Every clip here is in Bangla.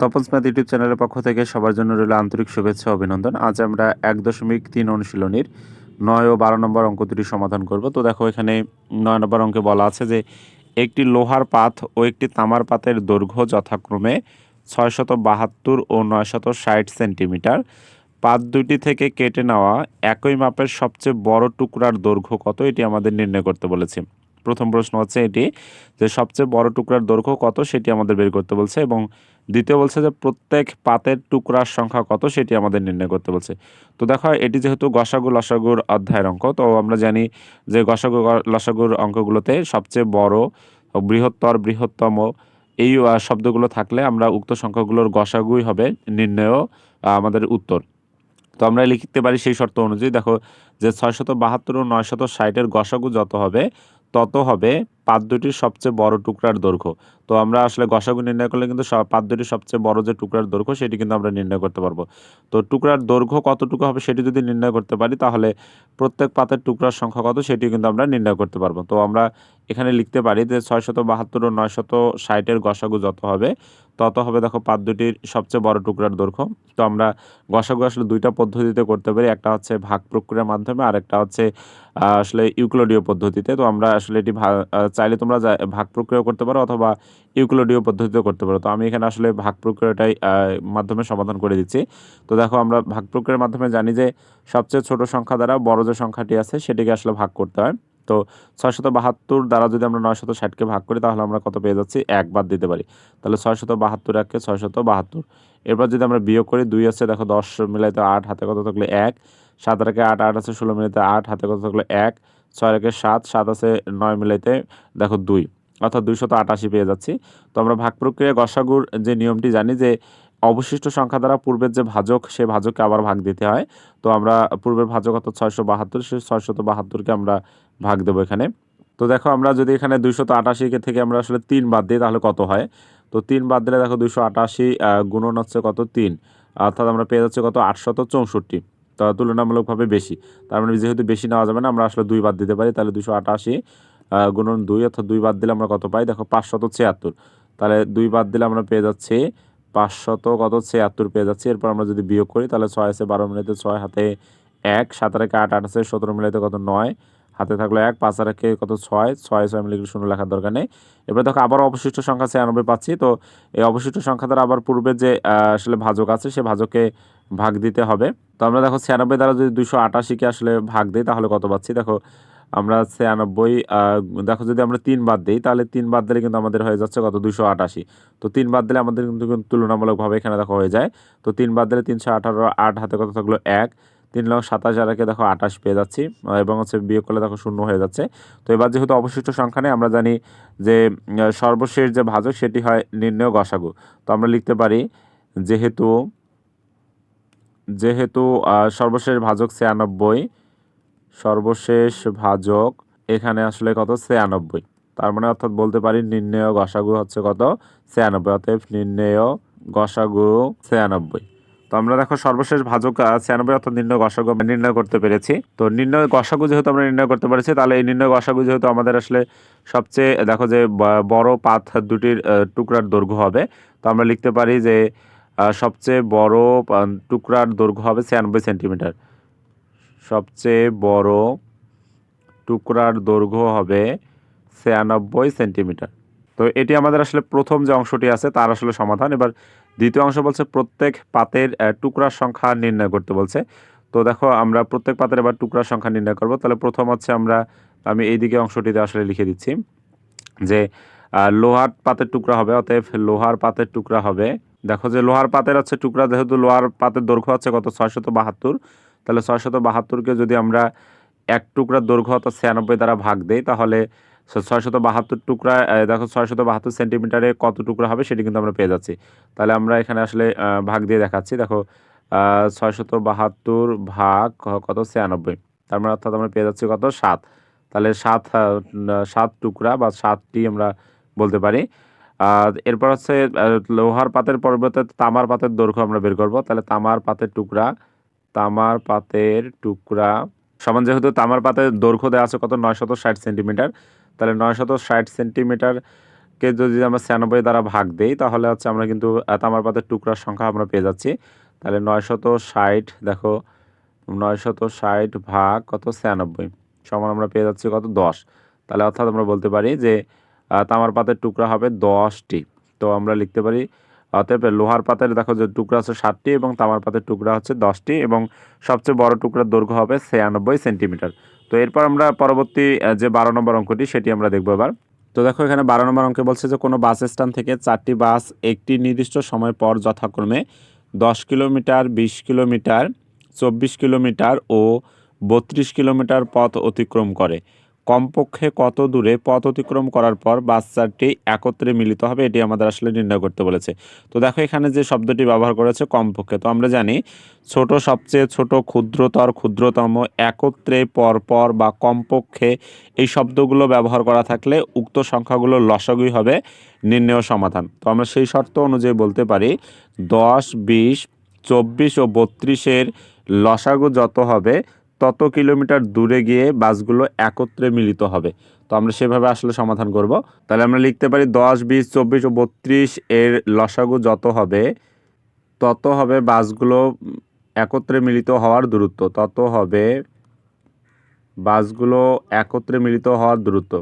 তপন স্ম্যাথ ইউটিউব চ্যানেলের পক্ষ থেকে সবার জন্য রইল আন্তরিক শুভেচ্ছা অভিনন্দন। আজ আমরা এক দশমিক তিন অনুশীলনীর নয় ও বারো নম্বর অঙ্ক দুটি সমাধান করব। তো দেখো, এখানে নয় নম্বর অঙ্কে বলা আছে যে, একটি লোহার পাত ও একটি তামার পাতের দৈর্ঘ্য যথাক্রমে ছয়শত বাহাত্তর ও নয়শত ষাট সেন্টিমিটার। পাত দুটি থেকে কেটে নেওয়া একই মাপের সবচেয়ে বড় টুকরার দৈর্ঘ্য কত, এটি আমাদের নির্ণয় করতে বলেছে। প্রথম প্রশ্ন হচ্ছে এটি, যে সবচেয়ে বড় টুকরার দৈর্ঘ্য কত, সেটি আমাদের বের করতে বলছে এবং দ্বিতীয় বলছে যে প্রত্যেক পাতের টুকরার সংখ্যা কত সেটি আমাদের নির্ণয় করতে বলছে। তো দেখো, এটি যেহেতু গসাগু লসাগুর অধ্যায়ের অঙ্ক, তো আমরা জানি যে গসাগু লসাগুর অঙ্কগুলোতে সবচেয়ে বড় বৃহত্তর বৃহত্তম এই শব্দগুলো থাকলে আমরা উক্ত সংখ্যাগুলোর গসাগুই হবে নির্ণয় আমাদের উত্তর। তো আমরা লিখতে পারি সেই শর্ত অনুযায়ী, দেখো যে ছয়শত বাহাত্তর ও নয়শত ষাটের গসাগু যত হবে তত হবে পাত দুটির সবচেয়ে বড় টুকরার দৈর্ঘ্য। তো আমরা আসলে গসাগু নির্ণয় করলে কিন্তু পাত দুটির সবচেয়ে বড় যে টুকরার দৈর্ঘ্য, সেটি কিন্তু আমরা নির্ণয় করতে পারব। তো টুকরার দৈর্ঘ্য কতটুকু হবে সেটি যদি নির্ণয় করতে পারি, তাহলে প্রত্যেক পাতের টুকরার সংখ্যা কত সেটি কিন্তু আমরা নির্ণয় করতে পারব। তো আমরা এখানে লিখতে পারি যে ছয় শত বাহাত্তর ও নয় শত ষাটের গসাগু যত হবে তত হবে দেখো পাত দুটির সবচেয়ে বড় টুকরার দৈর্ঘ্য। তো আমরা গসাগু আসলে দুইটা পদ্ধতিতে করতে পারি, একটা হচ্ছে ভাগ প্রক্রিয়ার মাধ্যমে আর একটা হচ্ছে আসলে ইউক্লোডীয় পদ্ধতিতে। তো আমরা আসলে এটি চাইলে তোমরা ভাগ প্রক্রিয়া করতে পারো অথবা ইউক্লোডীয় পদ্ধতিতে করতে পারো। তো আমি এখানে আসলে ভাগ প্রক্রিয়াটাই মাধ্যমে সমাধান করে দিচ্ছি। তো দেখো আমরা ভাগ প্রক্রিয়ার মাধ্যমে জানি যে সবচেয়ে ছোট সংখ্যা দ্বারা বড় যে সংখ্যাটি আছে সেটিকে আসলে ভাগ করতে হয়। তো ছয়শত বাহাত্তর দ্বারা যদি আমরা নয়শত ষাটকে ভাগ করি, তাহলে আমরা কত পেয়ে যাচ্ছি? এক বাদ দিতে পারি। তাহলে ছয়শত বাহাত্তর এককে ছয়শত বাহাত্তর। এরপর যদি আমরা বিয়োগ করি, দুই আছে, দেখো দশ মিলাইতে আট, হাতে কত থাকলে এক। সাত রেখে আট আট আছে, ষোলো মিলাইতে আট, হাতে কত থাকলে এক। ছয় রেখে সাত সাত আছে, নয় মিলাইতে, দেখো দুই। অর্থাৎ দুইশত আটাশি পেয়ে যাচ্ছি। তো আমরা ভাগ প্রক্রিয়া গসাগুর যে নিয়মটি জানি যে অবশিষ্ট সংখ্যা দ্বারা পূর্বের যে ভাজক, সে ভাজককে আবার ভাগ দিতে হয়। তো আমরা পূর্বের ভাজক অর্থাৎ ছয়শো বাহাত্তর সে ছয়শত বাহাত্তরকে আমরা ভাগ দেবো এখানে। তো দেখো আমরা যদি এখানে দুইশত আটাশিকে থেকে আমরা আসলে তিন বাদ দিই, তাহলে কত হয়? তো তিন বাদ দিলে দেখো দুইশো আটাশি গুণন হচ্ছে কত? তিন। অর্থাৎ আমরা পেয়ে যাচ্ছি কত? আটশত চৌষট্টি। তা তুলনামূলকভাবে বেশি। তার মানে যেহেতু বেশি নেওয়া যাবে না, আমরা আসলে দুই বাদ দিতে পারি, তাহলে দুশো আটাশি গুণন দুই, অর্থাৎ দুই বাদ দিলে আমরা কত পাই? দেখো পাঁচশত ছিয়াত্তর। তাহলে দুই বাদ দিলে আমরা পেয়ে যাচ্ছি পাঁচশত কত ছিয়াত্তর পেয়ে যাচ্ছি। এরপর আমরা যদি বিয়োগ করি, তাহলে ছয় আছে, বারো মিনিটে ছয়, হাতে এক, সাত রেখে আট আট আছে, সতেরো মিলাইতে কত নয়, হাতে থাকল এক, পাঁচ রেখে কত ছয় ছয় ছয় মিলে শূন্য লেখার দরকার নেই। এবার দেখো, আবার অবশিষ্ট সংখ্যা ছিয়ানব্বই পাচ্ছি, তো এই অবশিষ্ট সংখ্যা দ্বারা আবার পূর্বে যে আসলে ভাজক আছে, সে ভাজকে ভাগ দিতে হবে। তো আমরা দেখো, ছিয়ানব্বই দ্বারা যদি দুশো আটাশিকে আসলে ভাগ দিই, তাহলে কত পাচ্ছি? দেখো আমরা ছিয়ানব্বই দেখো যদি আমরা তিন বাদ দিই, তাহলে তিন বাদ দিলে কিন্তু আমাদের হয়ে যাচ্ছে কত? দুশো আটাশি। তো তিন বাদ দিলে আমাদের কিন্তু তুলনামূলকভাবে এখানে দেখো হয়ে যায়। তো তিন বাদ দিলে তিনশো আঠারো আট হাতে কত থাকল? এক। তিন লক্ষ সাতাশ হাজারকে দেখো আঠাশ পেয়ে যাচ্ছি এবং হচ্ছে বিয়োগ করলে দেখো শূন্য হয়ে যাচ্ছে। তো এবার যেহেতু অবশিষ্ট সংখ্যা নেই, আমরা জানি যে সর্বশেষ যে ভাজক সেটি হয় নির্ণয় গসাগু। তো আমরা লিখতে পারি যেহেতু যেহেতু সর্বশেষ ভাজক ছিয়ানব্বই সর্বশেষ ভাজক এখানে আসলে কত? ছিয়ানব্বই। তার মানে অর্থাৎ বলতে পারি নির্ণেয় গসাগু হচ্ছে কত? ছিয়ানব্বই। অতএব নির্ণেয় গসাগু ছিয়ানব্বই। তো আমরা দেখো সর্বশেষ ভাজক ছিয়ানব্বই অর্থাৎ নির্ণয় গসাগু নির্ণয় করতে পেরেছি। তো নির্ণয় গসাগু যেহেতু আমরা নির্ণয় করতে পেরেছি, তাহলে এই নির্ণয় গসাগু যেহেতু আমাদের আসলে সবচেয়ে, দেখো যে বড় পাত দুটির টুকরার দৈর্ঘ্য হবে। তো আমরা লিখতে পারি যে সবচেয়ে বড় টুকরার দৈর্ঘ্য হবে ছিয়ানব্বই সেন্টিমিটার। সবচেয়ে বড় টুকরার দৈর্ঘ্য হবে ছিয়ানব্বই সেন্টিমিটার। তো এটি আমাদের আসলে প্রথম যে অংশটি আছে, তার আসলে সমাধান। এবার দ্বিতীয় অংশ বলছে প্রত্যেক পাতের টুকরার সংখ্যা নির্ণয় করতে বলছে। তো দেখো, আমরা প্রত্যেক পাতের এবার টুকরার সংখ্যা নির্ণয় করব। তাহলে প্রথম হচ্ছে আমরা, আমি এইদিকে অংশটিতে আসলে লিখে দিচ্ছি যে লোহার পাতের টুকরা হবে, অতএব লোহার পাতের টুকরা হবে। দেখো যে লোহার পাতের হচ্ছে টুকরা, যেহেতু লোহার পাতের দৈর্ঘ্য হচ্ছে কত? ছয়শত বাহাত্তর। তাহলে ছয়শত বাহাত্তরকে যদি আমরা এক টুকরার দৈর্ঘ্য অর্থাৎ ছিয়ানব্বই দ্বারা ভাগ দেই, তাহলে ছয়শত বাহাত্তর টুকরা দেখো ছয়শত বাহাত্তর সেন্টিমিটারে কত টুকরা হবে সেটি কিন্তু আমরা পেয়ে যাচ্ছি। তাহলে আমরা এখানে আসলে ভাগ দিয়ে দেখাচ্ছি। দেখো ছয়শত বাহাত্তর ভাগ কত? ছিয়ানব্বই। তার মানে অর্থাৎ আমরা পেয়ে যাচ্ছি কত? সাত। তাহলে সাত সাত টুকরা বা সাতটি আমরা বলতে পারি। এরপর হচ্ছে লোহার পাতের পরিবর্তে তামার পাতের দৈর্ঘ্য আমরা বের করব। তাহলে তামার পাতের টুকরা তামার পাতের টুকরা। সমান যেহেতু তামার পাতের দৈর্ঘ্য দেওয়া আছে কত? নয়শত ষাট সেন্টিমিটার। তাহলে নয়শত ষাট সেন্টিমিটারকে যদি আমরা ছিয়ানব্বই দ্বারা ভাগ দেই, তাহলে হচ্ছে আমরা কিন্তু তামার পাতের টুকরার সংখ্যা আমরা পেয়ে যাচ্ছি। তাহলে নয়শত ষাট, দেখো, নয়শত ষাট ভাগ কত? ছিয়ানব্বই। সমান আমরা পেয়ে যাচ্ছি কত? দশ। তাহলে অর্থাৎ আমরা বলতে পারি যে তামার পাতের টুকরা হবে দশটি। তো আমরা লিখতে পারি অতএব লোহার পাতের দেখো যে টুকরা আছে ষাটটি এবং তামার পাতের টুকরা হচ্ছে দশটি এবং সবচেয়ে বড় টুকরার দৈর্ঘ্য হবে ছিয়ানব্বই সেন্টিমিটার। তো এরপর আমরা পরবর্তী যে বারো নম্বর অঙ্কটি সেটি আমরা দেখব এবার। তো দেখো এখানে বারো নম্বর অঙ্কে বলছে যে কোনো বাস স্ট্যান্ড থেকে চারটি বাস একটি নির্দিষ্ট সময় পর যথাক্রমে দশ কিলোমিটার, বিশ কিলোমিটার, চব্বিশ কিলোমিটার ও বত্রিশ কিলোমিটার পথ অতিক্রম করে। কমপক্ষে কত দূরে পথ অতিক্রম করার পর বাস চারটি একত্রে মিলিত হবে, এটি আমাদের আসলে নির্ণয় করতে বলেছে। তো দেখো এখানে যে শব্দটি ব্যবহার করেছে কমপক্ষে। তো আমরা জানি ছোট, সবচেয়ে ছোট, ক্ষুদ্রতর, ক্ষুদ্রতম, একত্রে পরপর বা কমপক্ষে এই শব্দগুলো ব্যবহার করা থাকলে উক্ত সংখ্যাগুলো লসাগুই হবে, নির্ণয় সমাধান। তো আমরা সেই শর্ত অনুযায়ী বলতে পারি, দশ, বিশ, চব্বিশ ও বত্রিশের লসাগু যত হবে তত কিলোমিটার দূরে গিয়ে বাসগুলো একত্রে মিলিত হবে। তো আমরা সেভাবে আসলে সমাধান করব। তাহলে আমরা লিখতে পারি দশ, বিশ, চব্বিশ ও বত্রিশ এর লসাগু যত হবে, তত হবে বাসগুলো একত্রে মিলিত হওয়ার দূরত্ব। তত হবে বাসগুলো একত্রে মিলিত হওয়ার দূরত্ব।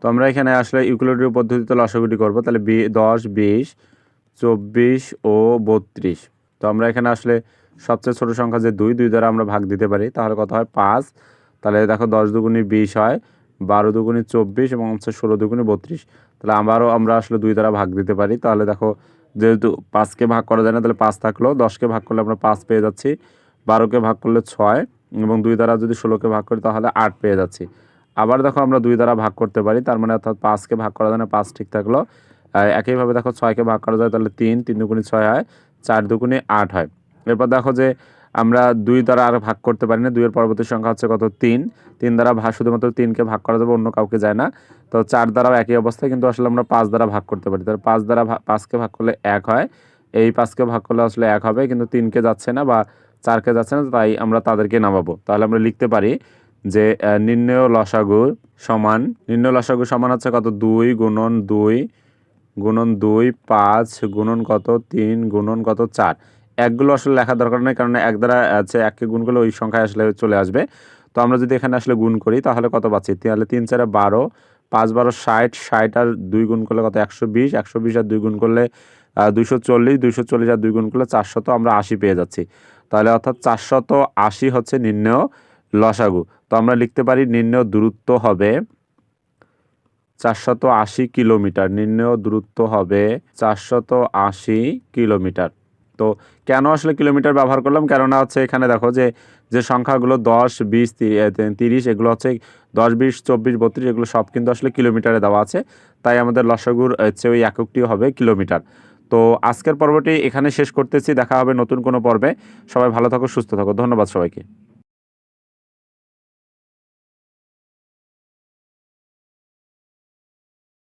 তো আমরা এখানে আসলে ইউক্লিডীয় পদ্ধতিতে লসাগুটি করব। তাহলে বি, দশ, বিশ, চব্বিশ ও বত্রিশ। তো আমরা এখানে আসলে সবচেয়ে ছোট সংখ্যা যে দুই দুই দ্বারা আমরা ভাগ দিতে পারি, তাহলে কত হয়? পাঁচ। তাহলে দেখো দশ দুগুণি বিশ হয়, বারো দুগুণি চব্বিশ এবং হচ্ছে ষোলো দুগুণি বত্রিশ। তাহলে আবারও আমরা আসলে দুই দ্বারা ভাগ দিতে পারি। তাহলে দেখো যেহেতু পাঁচকে ভাগ করা যায় না, তাহলে পাঁচ থাকল। দশকে ভাগ করলে আমরা পাঁচ পেয়ে যাচ্ছি। বারোকে ভাগ করলে ছয় এবং দুই দ্বারা যদি ষোলোকে ভাগ করি, তাহলে আট পেয়ে যাচ্ছি। আবার দেখো আমরা দুই দ্বারা ভাগ করতে পারি, তার মানে অর্থাৎ পাঁচকে ভাগ করা যায় না, পাঁচ ঠিক থাকল। একইভাবে দেখো ছয়কে ভাগ করা যায়, তাহলে তিন তিন দুগুণি ছয় হয়, চার দুগুণি আট হয়। এরপর দেখো যে আমরা দুই দ্বারা আর ভাগ করতে পারি না। দুইয়ের পরবর্তী সংখ্যা হচ্ছে কত? তিন। তিন দ্বারা ভাগ শুধুমাত্র তিনকে ভাগ করা যাবে, অন্য কাউকে যায় না। তো চার দ্বারাও একই অবস্থায় কিন্তু আসলে আমরা পাঁচ দ্বারা ভাগ করতে পারি। তাহলে পাঁচ দ্বারা পাঁচকে ভাগ করলে এক হয়। এই পাঁচকে ভাগ করলে আসলে এক হবে, কিন্তু তিনকে যাচ্ছে না বা চারকে যাচ্ছে না, তাই আমরা তাদেরকে নামাবো। তাহলে আমরা লিখতে পারি যে নির্ণয় লসাগু সমান নির্ণয় লসাগু সমান হচ্ছে কত? দুই গুণন দুই গুণন দুই পাঁচ, গুণন কত? তিন, গুণন কত? চার। একগুলো আসলে লেখার দরকার নেই, কারণ এক দ্বারা আছে এককে গুণ করলে ওই সংখ্যায় আসলে চলে আসবে। তো আমরা যদি এখানে আসলে গুণ করি, তাহলে কত পাচ্ছি? তাহলে তিন চারে বারো, পাঁচ বারো ষাট ষাট আর দুই গুণ করলে কত? একশো বিশ একশো বিশ আর দুই গুণ করলে দুইশো চল্লিশ দুইশো চল্লিশ আর দুই গুণ করলে চারশত, আমরা আশি পেয়ে যাচ্ছি। তাহলে অর্থাৎ চারশত আশি হচ্ছে নির্ণয় লসাগু। তো আমরা লিখতে পারি নির্ণয় দূরত্ব হবে চারশত আশি কিলোমিটার। নির্ণয় দূরত্ব হবে চারশত আশি কিলোমিটার। তো কেন আসলে কিলোমিটার ব্যবহার করলাম? কেননা হচ্ছে এখানে দেখো যে যে সংখ্যাগুলো দশ, বিশ তিরিশ, এগুলো হচ্ছে দশ, বিশ, চব্বিশ, বত্রিশ, এগুলো সব কিন্তু আসলে কিলোমিটারে দেওয়া আছে। তাই আমাদের লসাগুর হচ্ছে ওই এককটি হবে কিলোমিটার। তো আজকের পর্বটি এখানে শেষ করতেছি। দেখা হবে নতুন কোনো পর্বে। সবাই ভালো থাকো, সুস্থ থাকো। ধন্যবাদ সবাইকে।